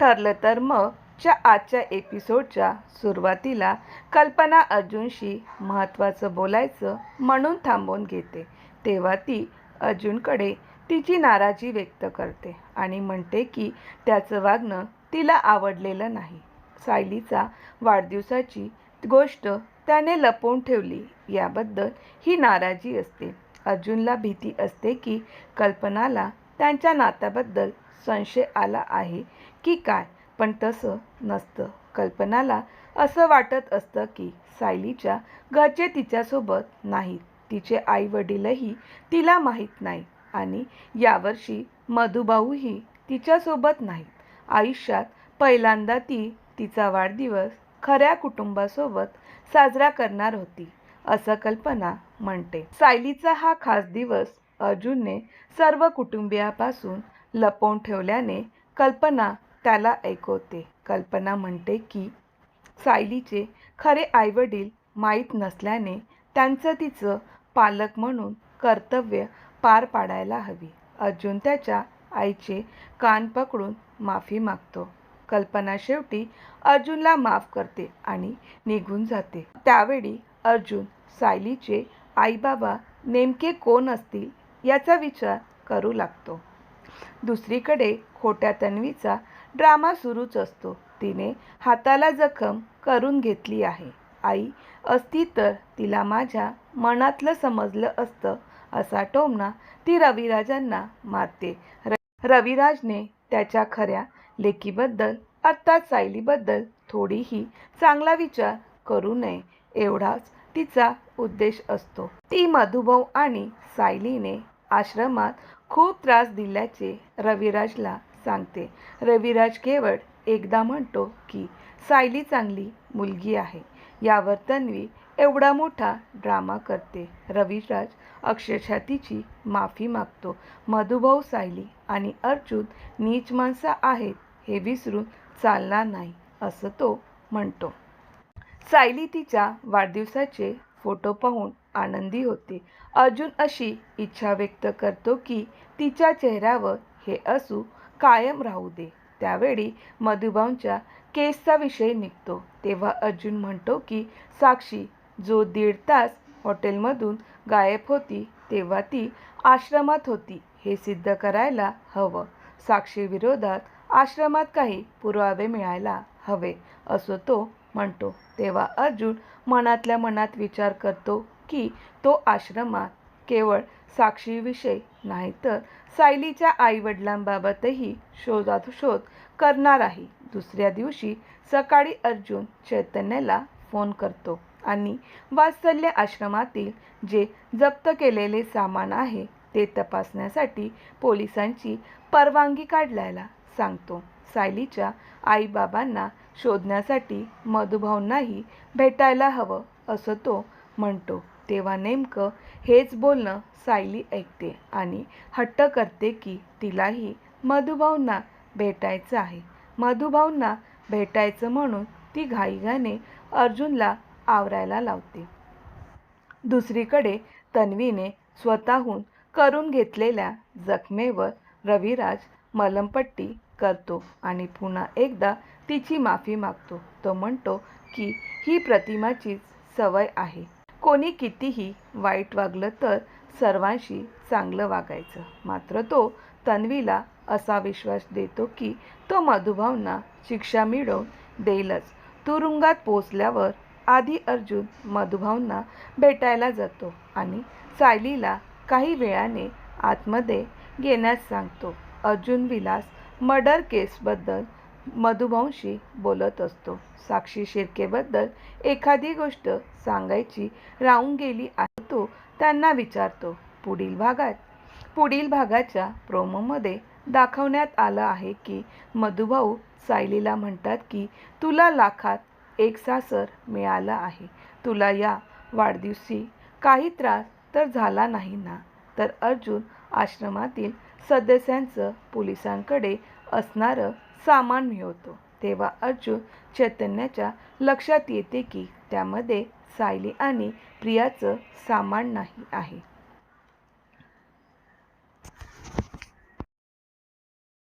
ठरलं तर मग च्या आजच्या एपिसोडच्या सुरुवातीला कल्पना अर्जुनशी महत्त्वाचं बोलायचं म्हणून थांबवून घेते. तेव्हा ती अर्जुनकडे तिची नाराजी व्यक्त करते आणि म्हणते की त्याचं वागणं तिला आवडलेलं नाही. सायलीचा वाढदिवसाची गोष्ट त्याने लपवून ठेवली याबद्दल ही नाराजी असते. अर्जुनला भीती असते की कल्पनाला त्यांच्या नात्याबद्दल संशय आला आहे की काय? पण तसं नसतं. कल्पनाला असं वाटत असतं की सायलीच्या घरचे तिच्यासोबत नाहीत. तिचे आई वडीलही तिला माहीत नाही आणि यावर्षी मधुभाऊही तिच्यासोबत नाहीत. आयुष्यात पहिल्यांदा ती तिचा वाढदिवस खऱ्या कुटुंबासोबत साजरा करणार होती असं कल्पना म्हणते. सायलीचा हा खास दिवस अर्जुनने सर्व कुटुंबियापासून लपवून ठेवल्याने कल्पना त्याला ऐकवते. कल्पना म्हणते की सायलीचे खरे आईवडील माहीत नसल्याने त्यांचं तिचं पालक म्हणून कर्तव्य पार पाडायला हवी. अर्जुन त्याच्या आईचे कान पकडून माफी मागतो. कल्पना शेवटी अर्जुनला माफ करते आणि निघून जाते. त्यावेळी अर्जुन सायलीचे आईबाबा नेमके कोण असतील याचा विचार करू लागतो. दुसरीकडे खोट्या तन्वीचा ड्रामा सुरूच असतो. तिने हाताला जखम करून घेतली आहे. आई असती तर तिला माझ्या मनातलं समजलं असतं असा टोमना ती रविराजांना मारते. र रविराजने त्याच्या खऱ्या लेकीबद्दल अर्थात सायलीबद्दल थोडीही चांगला विचार करू नये एवढाच तिचा उद्देश असतो. ती मधुभाऊ आणि सायलीने आश्रमात खूप त्रास दिल्याचे रविराजला सांगते. रविराज केवळ एकदा म्हणतो की सायली चांगली मुलगी आहे. यावर तन्वी एवढा मोठा ड्रामा करते. रविराज अक्षरशः तिची माफी मागतो. मधुभाऊ सायली आणि अर्जुन नीच माणसं आहेत हे विसरून चालणार नाही असं तो म्हणतो. सायली तिच्या वाढदिवसाचे फोटो पाहून आनंदी होते. अर्जुन अशी इच्छा व्यक्त करतो की तिच्या चेहऱ्यावर हे असू कायम राहू दे. त्यावेळी मधुभाऊंच्या केसचा विषय निघतो. तेव्हा अर्जुन म्हणतो की साक्षी जो दीड तास हॉटेलमधून गायब होती तेव्हा ती आश्रमात होती. हे सिद्ध करायला हवं. साक्षीविरोधात आश्रमात काही पुरावे मिळायला हवे. असं तो म्हणतो. तेव्हा अर्जुन मनातल्या मनात विचार करतो की तो आश्रमात केवळ साक्षीविषयी नाही तर सायलीच्या आईवडिलांबाबतही शोधाशोध करणार आहे. दुसऱ्या दिवशी सकाळी अर्जुन चैतन्याला फोन करतो आणि वात्सल्य आश्रमातील जे जप्त केलेले सामान आहे ते तपासण्यासाठी पोलिसांची परवानगी काढायला सांगतो. सायलीच्या आईबाबांना शोधण्यासाठी मधुभाऊंनाही भेटायला हवं असं तो म्हणतो. तेव्हा नेमकं हेच बोलणं सायली ऐकते आणि हट्ट करते की तिलाही मधुभाऊंना भेटायचं आहे. मधुभाऊंना भेटायचं म्हणून ती घाईघाईने अर्जुनला आवरायला लावते. दुसरीकडे तन्वीने स्वतःहून करून घेतलेल्या जखमेवर रविराज मलमपट्टी करतो आणि पुन्हा एकदा तिची माफी मागतो. तो म्हणतो की ही प्रतिमाचीच सवय आहे. कोणी कितीही वाईट वागलं तर सर्वांशी चांगलं वागायचं. मात्र तो तन्वीला असा विश्वास देतो की तो मधुभावना शिक्षा मिळवून देईलच. तुरुंगात पोचल्यावर आधी अर्जुन मधुभावना भेटायला जातो आणि सायलीला काही वेळाने आतमध्ये घेण्यास सांगतो. अर्जुन विलास मर्डर केसबद्दल मधुभाऊंशी बोलत असतो. साक्षी शिर्केबद्दल एखादी गोष्ट सांगायची राहून गेली आहे तो त्यांना विचारतो. पुढील भागात? पुढील भागाच्या प्रोमोमध्ये दाखवण्यात आलं आहे की मधुभाऊ सायलीला म्हणतात की तुला लाखात एक सासर मिळालं आहे. तुला या वाढदिवशी काही त्रास तर झाला नाही ना? तर अर्जुन आश्रमातील सदस्यांचं पोलिसांकडे असणारं सामान मिळवतो तेव्हा अर्जुन चैतन्याच्या लक्षात येते की त्यामध्ये सायली आणि प्रियाचं सामान नाही आहे.